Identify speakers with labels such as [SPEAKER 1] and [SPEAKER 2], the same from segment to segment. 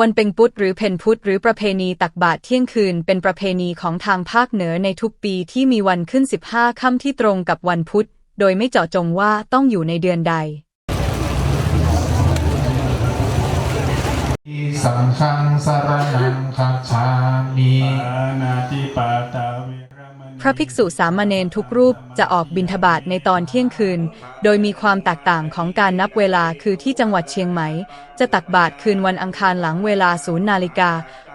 [SPEAKER 1] วันเป็งพุธหรือเพนพุธหรือประเพณีตักบาตรเที่ยงคืน เป็นประเพณีของทางภาคเหนือในทุกปีที่มีวันขึ้น 15 ค่ำที่ตรงกับวันพุธ โดยไม่เจาะจงว่าต้องอยู่ในเดือนใด
[SPEAKER 2] สังฆังสรนังคัจฉามิ
[SPEAKER 3] ปานาติปาตาเวรมณี
[SPEAKER 1] พระภิกษุสามเณรทุกรูปจะออกบิณฑบาตในตอนเที่ยงคืน โดยมีความแตกต่างของการนับเวลาคือที่จังหวัดเชียงใหม่ จะตักบาตรคืนวันอังคารหลังเวลาศูนย์นาฬิกา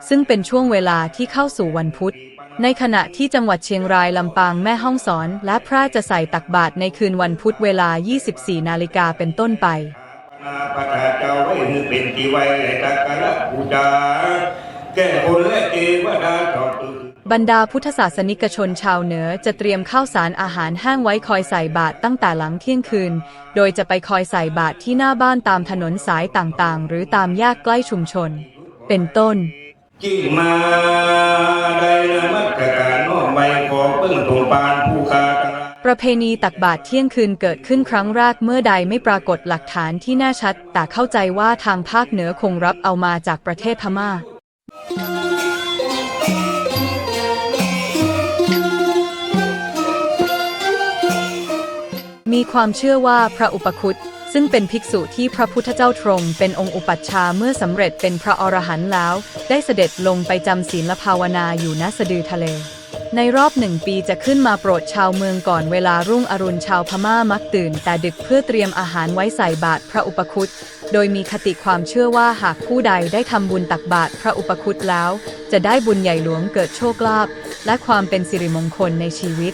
[SPEAKER 1] ซึ่งเป็นช่วงเวลาที่เข้าสู่วันพุธ ในขณะที่จังหวัดเชียงรายลำปางแม่ฮ่องสอน และพร่จะใส่ตักบาตรในคืนวันพุธเวลา 24 นาฬิกาเป็นต้นไป
[SPEAKER 4] นาพระธาเจ้าไว้เป็นที่ไว้ตักการะบูชาแก้คนและเทวดาตอต
[SPEAKER 1] บรรดาพุทธศาสนิกชนชาวเหนือจะเตรียมข้าวสารอาหารแห้งไว้คอยใส่บาตรตั้งแต่หลังเที่ยงคืน โดยจะไปคอยใส่บาตรที่หน้าบ้านตามถนนสายต่างๆ หรือตามแยกใกล้ชุมชน เป็นต้น
[SPEAKER 4] จิมาได้นมัสการน้อมใบขอเพิ่งตรงปานผู้คาตังหลาย
[SPEAKER 1] ประเพณีตักบาตรเที่ยงคืนเกิดขึ้นครั้งแรกเมื่อใดไม่ปรากฏหลักฐานที่แน่ชัด แต่เข้าใจว่าทางภาคเหนือคงรับเอามาจากประเทศพม่า มีความเชื่อว่าพระอุปคุตซึ่งเป็นภิกษุที่พระพุทธเจ้าทรงเป็นองค์อุปัชฌาย์เมื่อสำเร็จเป็นพระอรหันต์แล้ว ได้เสด็จลงไปจำศีลภาวนาอยู่ณสะดือทะเล ในรอบหนึ่งปีจะขึ้นมาโปรดชาวเมืองก่อนเวลารุ่งอรุณชาวพม่ามักตื่น แต่ดึกเพื่อเตรียมอาหารไว้ใส่บาตรพระอุปคุตโดยมีคติความเชื่อว่าหากผู้ใดได้ทำบุญตักบาตรพระอุปคุตแล้ว จะได้บุญใหญ่หลวงเกิดโชคลาภและความเป็นสิริมงคลในชีวิต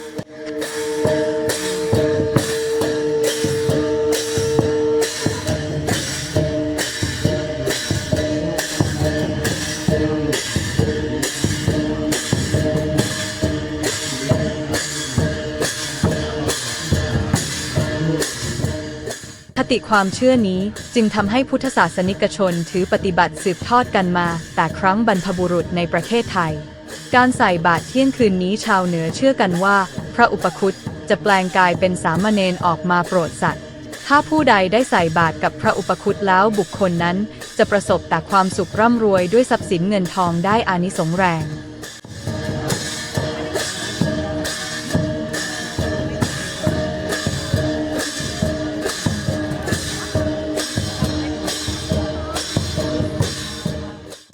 [SPEAKER 1] ติความเชื่อนี้จึงทำให้พุทธศาสนิกชนถือปฏิบัติสืบทอดกันมา แต่ครั้งบรรพบุรุษในประเทศไทย การใส่บาตรเที่ยงคืนนี้ชาวเหนือเชื่อกันว่า พระอุปคุตจะแปลงกายเป็นสามเณรออกมาโปรดสัตว์ ถ้าผู้ใดได้ใส่บาตรกับพระอุปคุตแล้วบุคคลนั้น จะประสบแต่ความสุขร่ำรวยด้วยทรัพย์สินเงินทองได้อานิสงส์แรง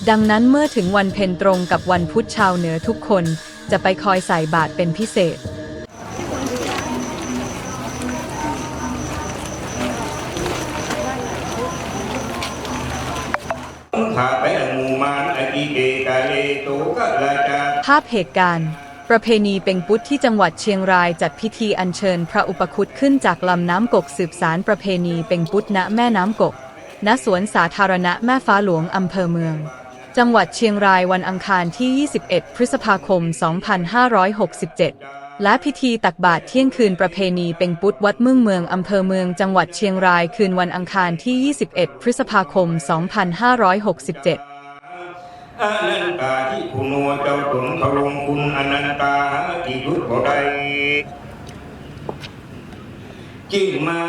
[SPEAKER 1] ดังนั้นเมื่อถึงวันเพ็ญตรงกับวันพุธชาวเหนือทุกคนจะไปคอยใส่บาตรเป็นพิเศษ
[SPEAKER 4] ขาไปอนุมานอกิเกกาเลโตกะลาจา
[SPEAKER 1] ภาพเหตุการณ์ ประเพณีเป็งปุตที่จังหวัดเชียงรายจัดพิธีอัญเชิญพระอุปคุตขึ้นจากลำน้ำกกสืบสารประเพณีเป็งปุตณแม่น้ำกกณสวนสาธารณะแม่ฟ้าหลวงอำเภอเมือง จังหวัดเชียงรายวันอังคารที่ 21 พฤษภาคม 2567 และพิธีตักบาตรเที่ยงคืนประเพณีเป็งปุตวัดมึงเมืองอำเภอเมืองจังหวัดเชียงรายคืนวันอังคารที่ 21 พฤษภาคม 2567
[SPEAKER 4] อนันตาที่คุณโนเจ้าตนทรงคุณอนันตาที่ยุดบ่ได้จิมา